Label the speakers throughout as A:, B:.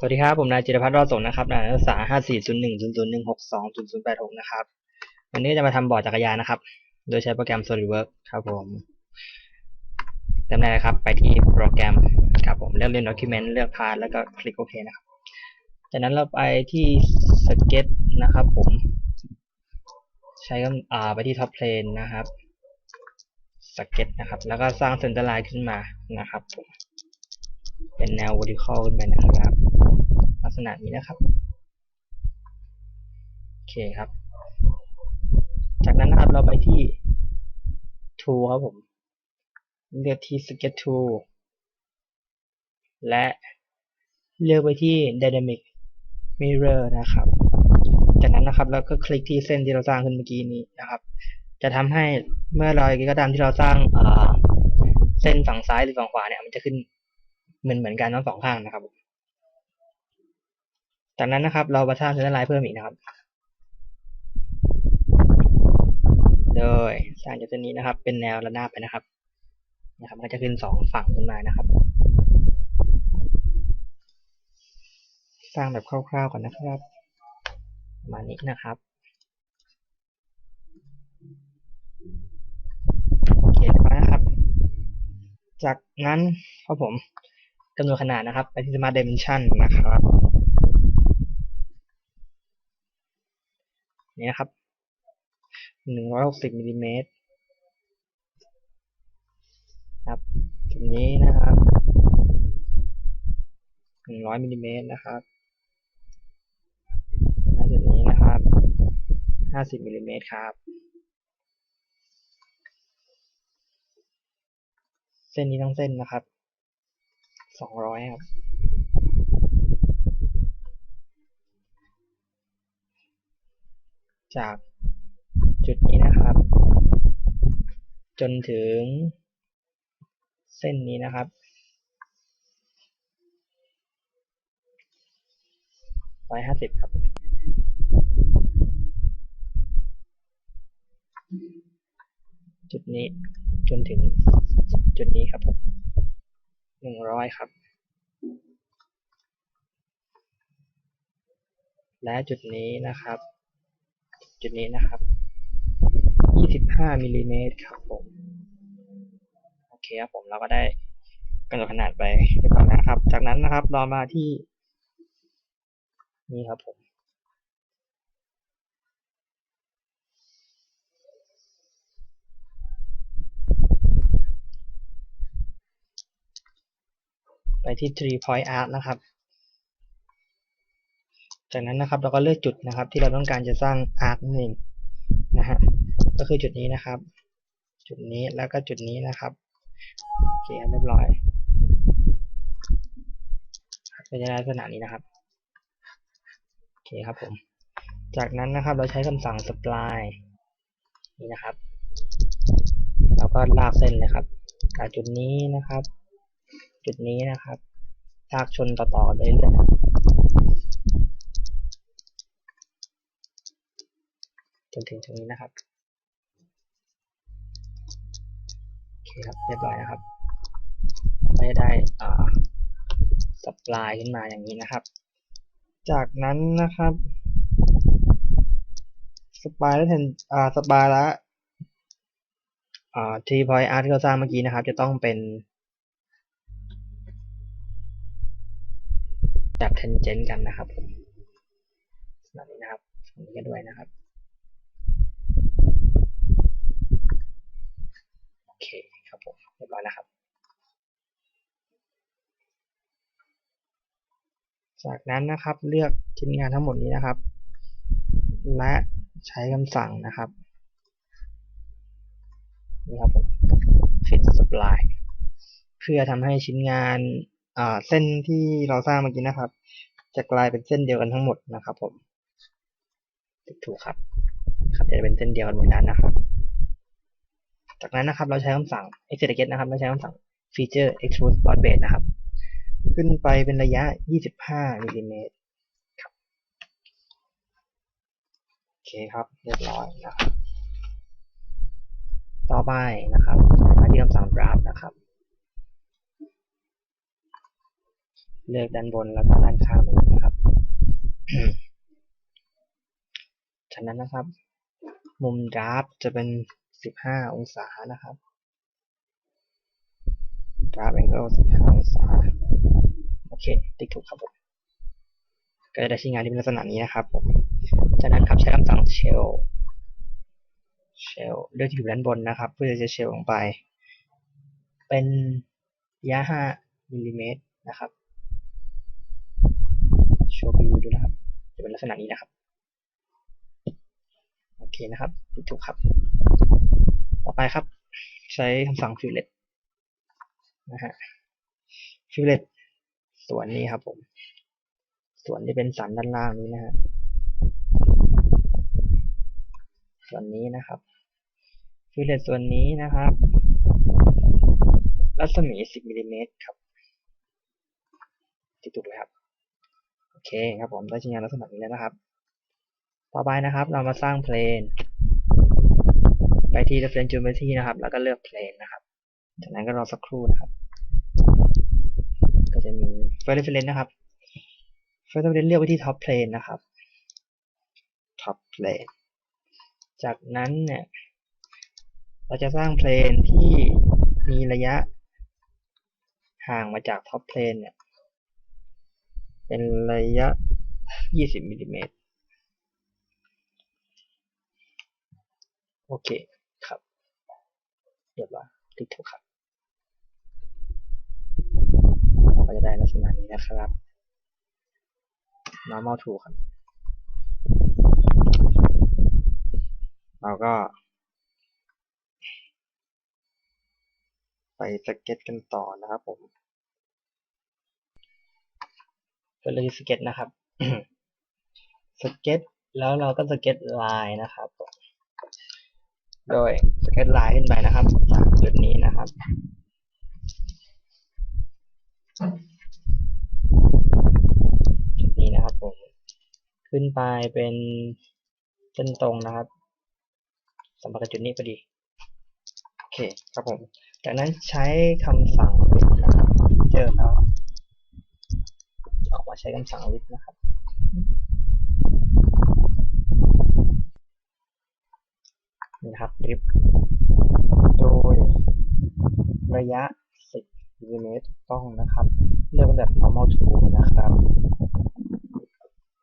A: สวัสดีครับ ผมนายจิรพัฒน์รอดสงนะครับนักศึกษา540100162086นะครับ วันนี้จะมาทำบอร์ดจักรยานนะครับ โดยใช้โปรแกรม SolidWorks ครับผมเริ่มได้เลยครับ ไปที่โปรแกรมครับผม เลือกเล่น Document เลือก Path แล้วก็คลิกโอเคนะครับ จากนั้นเราไปที่ Sketch นะครับผม ใช้กับอ่าไปที่ Top Plane นะครับ Sketch นะครับ แล้วก็สร้าง Center Line ขึ้นมานะครับผมเป็นแนว vertical ขึ้นไปนะครับ ลักษณะนี้นะครับโอเคครับ จากนั้นนะครับเราไปที่ tool ครับผมเลือกที่ sketch tool และเลือกไปที่ dynamic mirror นะครับ จากนั้นนะครับเราก็คลิกที่เส้นที่เราสร้างขึ้นเมื่อกี้นี้นะครับ จะทำให้เมื่อเราก็ตามที่เราสร้างเส้นฝั่งซ้ายหรือฝั่งขวาเนี่ยมันจะขึ้นเหมือนเหมือนกันทั้งสองข้างนะครับ จากนั้นนะครับ เรามาสร้างเส้นลายเพิ่มอีกนะครับ โดยสร้างจากเส้นนี้นะครับ เป็นแนวระนาบไปนะครับ นะครับ ก็จะขึ้นสองฝั่งขึ้นมานะครับ สร้างแบบคร่าวๆก่อนนะครับประมาณนี้นะครับโอเคนะครับ จากนั้นครับผมกำหนดขนาดนะครับ ไปที่ Smart Dimension นะครับ นี่นะครับหนึ่งร้อยหกสิบมิลลิเมตรครับจุดนี้นะครับหนึ่งร้อยมิลลิเมตรนะครับและจุดนี้นะครับห้าสิบมิลลิเมตรครับ เส้นนี้ทั้งเส้นนะครับสองร้อยครับ จากจุดนี้นะครับ จนถึงเส้นนี้นะครับ ร้อยห้าสิบครับ จุดนี้จนถึงจุดนี้ครับผมหนึ่งร้อยครับ และจุดนี้นะครับ จุดนี้นะครับ25มิลลิเมตรครับผม โอเคครับผมเราก็ได้กำหนดขนาดไปเรียบร้อยนะครับ จากนั้นนะครับเรามาที่ นี่ครับผม ไปที่ three point arc นะครับ จากนั้นนะครับเราก็เลือกจุดนะครับ ที่เราต้องการจะสร้าง arc นั่นเองนะฮะก็คือจุดนี้นะครับ จุดนี้แล้วก็จุดนี้นะครับโอเคเรียบร้อยเป็นลักษณะนี้นะครับโอเคครับผม จากนั้นนะครับเราใช้คำสั่ง spline นี่นะครับแล้วก็ลากเส้นเลยครับจากจุดนี้นะครับ จุดนี้นะครับลากชนต่อๆไปเรื่อยๆ จนถึงตรงนี้นะครับโอเคครับเรียบร้อยนะครับก็จะได้อ่าสปายขึ้นมาอย่างนี้นะครับ จากนั้นนะครับสปายแล้วแทนอ่าสปายแล้วอ่าทีพอยอาร์ที่เราสร้างเมื่อกี้นะครับ จะต้องเป็นแบบเทนเจนกันนะครับผมแบบนี้นะครับตรงนี้ก็ด้วยนะครับ โอ เคครับผมเรียบร้อยนะครับ จากนั้นนะครับเลือกชิ้นงานทั้งหมดนี้นะครับ และใช้คำสั่งนะครับนี่ครับผม fit supply เพื่อทำให้ชิ้นงานเส้นที่เราสร้างเมื่อกี้นะครับ จะกลายเป็นเส้นเดียวกันทั้งหมดนะครับผมถูกครับ ครับจะเป็นเส้นเดียวกันหมดแล้วนะครับ จากนั้นนะครับเราใช้คำสั่ง extrude นะครับเราใช้คำสั่ง feature extrude board base นะครับ ขึ้นไปเป็นระยะ 25มิลลิเมตรครับโอเคครับเรียบร้อยนะครับ ต่อไปนะครับมาที่คำสั่ง draft นะครับ เลือกด้านบนแล้วก็ด้านข้างนะครับจากนั้นนะครับ มุมดราฟจะเป็น 15 องศานะครับดราฟแองเกิล15 องศา โอเค ติ๊กถูกครับผม ก็จะได้ชิ้นงานที่เป็นลักษณะนี้นะครับผม จากนั้นครับใช้คำสั่ง shell shell เลือกที่อยู่ด้านบนนะครับ เพื่อจะ shell ลงไป เป็นระยะ 5 มิลลิเมตรนะครับโชว์วิวดูนะครับ จะเป็นลักษณะนี้นะครับ โอเคนะครับถูกครับ ต่อไปครับ ใช้คำสั่ง fillet นะฮะ fillet ส่วนนี้ครับผม ส่วนที่เป็นสันด้านล่างนี้นะฮะ ส่วนนี้นะครับ fillet ส่วนนี้นะครับ รัศมี 10มิลลิเมตรครับที่ถูกเลยครับ โอเคครับผมได้ชิ้นงานลักษณะนี้แล้วนะครับ ต่อไปนะครับ เรามาสร้างเพลน ที่ reference geometry นะครับ แล้วก็เลือกเพลนนะครับ จากนั้นก็รอสักครู่นะครับ ก็จะมี first reference นะครับ first reference เลือกไปที่ top plane นะครับ top plane จากนั้นเนี่ย เราจะสร้างเพลนที่มีระยะห่างมาจาก top plane เนี่ย เป็นระยะ 20มิลลิเมตรโอเค เรียบร้อยติ๊กถูกครับเราก็จะได้ลักษณะนี้นะครับ normal to ครับ เราก็ ไปสเก็ตกันต่อนะครับผมเป็นเลยสเก็ตนะครับ สเก็ตแล้วเราก็สเก็ตลายนะครับ โดยสเก็ตไลน์ขึ้นไปนะครับจากจุดนี้นะครับจุดนี้นะครับผมขึ้นไปเป็นเส้นตรงนะครับสัมพันธ์กับจุดนี้พอดีโอเคครับผมจากนั้นใช้คำสั่ง list นะครับเจอแล้วออกมาใช้คำสั่ง list นะครับ นี่นะค รับ list โดยระยะ 10มิลลิเมตรถูกต้องนะครับ เลือกแบบ normal to นะครับ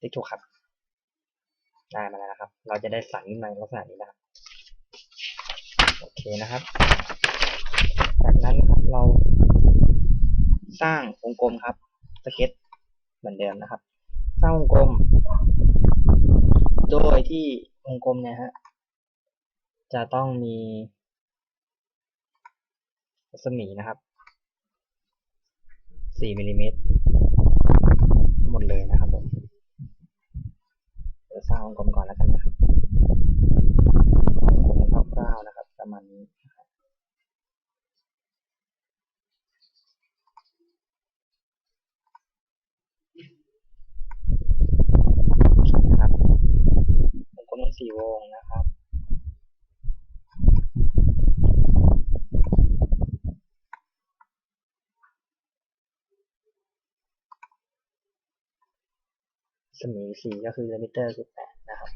A: ติ๊กถูกครับ ได้มาแล้วนะครับ เราจะได้สันในลักษณะนี้นะครับ โอเคนะครับ จากนั้นครับเราสร้างวงกลมครับ สเก็ตเหมือนเดิมนะครับ สร้างวงกลม โดยที่วงกลมเนี่ยฮะ จะต้องมีรัศมีนะครับ 4มิลลิเมตรหมดเลยนะครับผม เดี๋ยวสร้างวงกลมก่อนแล้วกันนะครับวงกลมคร่าวๆนะครับ ประมาณนี้นะครับนะครับวงกลมทั้งสี่วงนะครับ สมีสีก็คือลิมิเตอร์คือแปดนะครับ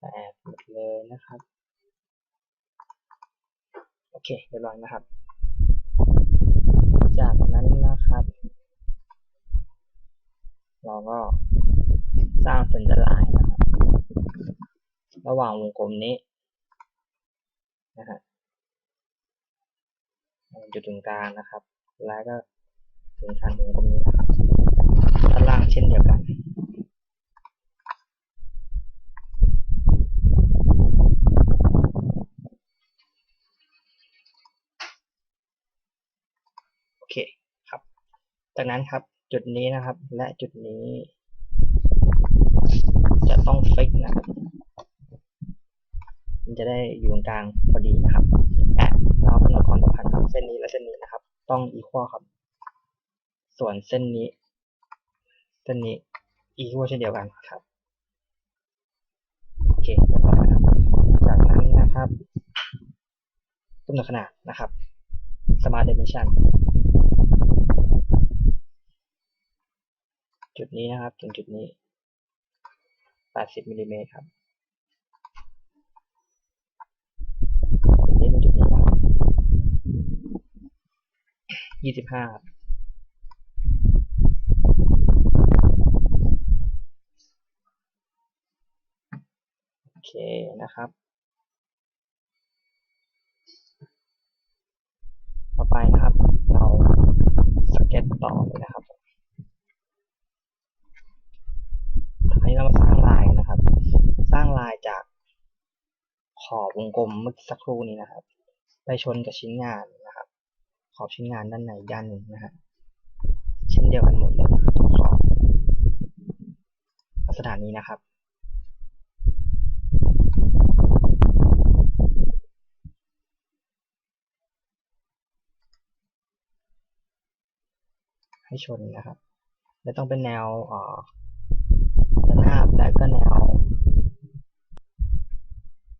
A: แปดหมดเลยนะครับ โอเคเรียบร้อยนะครับ จากนั้นนะครับ เราก็สร้างเส้นลายนะ ระหว่างวงกลมนี้นะฮะจุดตรงกลางนะครับ แล้วก็ถึงทางวงกลมนี้นะครับด้านล่างเช่นเดียวกันโอเคครับจากนั้นครับจุดนี้นะครับและจุดนี้ จะต้องฟิกนะครับ มันจะได้อยู่ตรงกลางพอดีนะครับและเรากำหนดความสัมพันธ์ครับ เส้นนี้และเส้นนี้นะครับ ต้องอีควอครับ ส่วนเส้นนี้ เส้นนี้อีกเช่นเดียวกันครับโอเคเรียบร้อยนะครับจากนั้นนะครับกำหนดขนาดนะครับ Smart Dimension จุดนี้นะครับถึงจุดนี้ 80มิลลิเมตรครับจุดนี้ถึงจุดนี้นะครับ 25โอเคนะครับ ต่อไปนะครับ เราสเก็ตต่อเลยนะครับคราวนี้เรามาสร้างลายนะครับ สร้างลายจากขอบวงกลมเมื่อสักครู่นี้นะครับ ไปชนกับชิ้นงาน อบชิ้นงานด้านในด้านหนึ่งนะฮะเช่นเดียวกันหมดเลยนะครับทุกขอบลักษณะนี้นะครับให้ชนนะครับ และต้องเป็นแนวเอ่อระนาบและก็แนว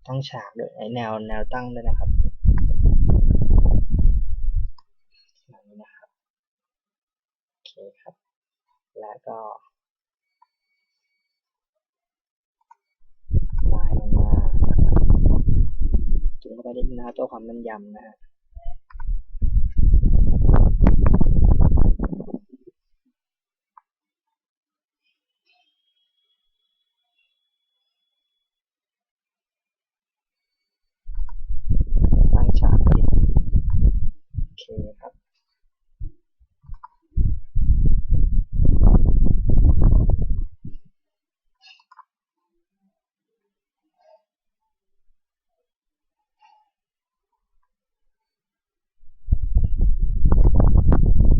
A: ตั้งฉากด้วยไอแนวแนวตั้งด้วยนะครับนี้นะครับ โอเคครับ และก็ลายลงมาจุดเข้าไปนิดนึงนะครับเพื่อความแม่นยำนะฮะตั้งฉากโอเคครับ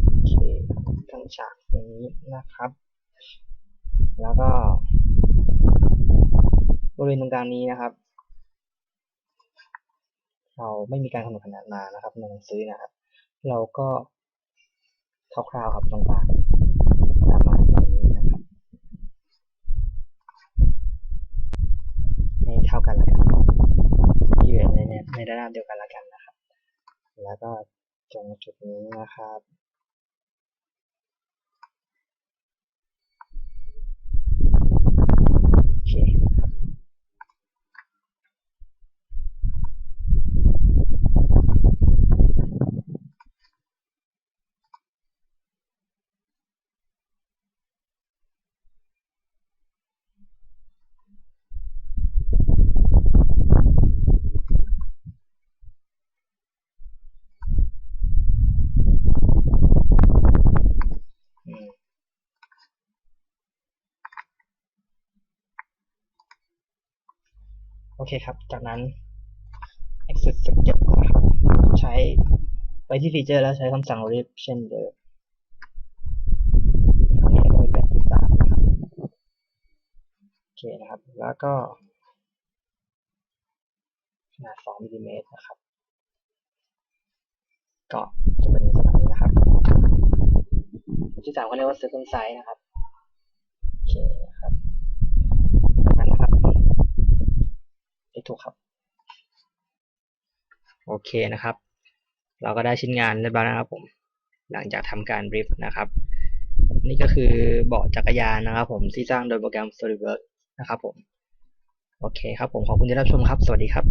A: โอเคตั้งฉากอย่าง นะครับ แล้วก็บริเวณตรงกลางนี้นะครับ เราไม่มีการกำหนดขนาดมานะครับในหนังสือนะครับ เราก็คร่าวๆครับตรงกลางประมาณนี้นะครับให้เท่ากันละกันอยู่ในในในระดับเดียวกันละกันนะครับ แล้วก็ตรงจุดนี้นะครับ โอเคครับ จากนั้น access script นะครับใช้ไปที่ฟีเจอร์แล้วใช้คำสั่ง rip เช่นเดิมคราวนี้เราเป็นแบบที่สามนะครับโอเคนะครับ แล้วก็ขนาด2มิลลิเมตรนะครับ ก็จะเป็นลักษณะนี้นะครับแบบที่สามเขาเรียกว่า second size นะครับ โอเคนะครับจากนั้นนะครับเอก ถูกครับ โอเคนะครับ เราก็ได้ชิ้นงานเรียบร้อยแล้วนะครับผม หลังจากทำการริฟนะครับ นี่ก็คือเบาะจักรยานนะครับ ผมที่สร้างโดยโปรแกรม SolidWorks นะครับผม โอเคครับผมขอบคุณที่รับชมครับ สวัสดีครับ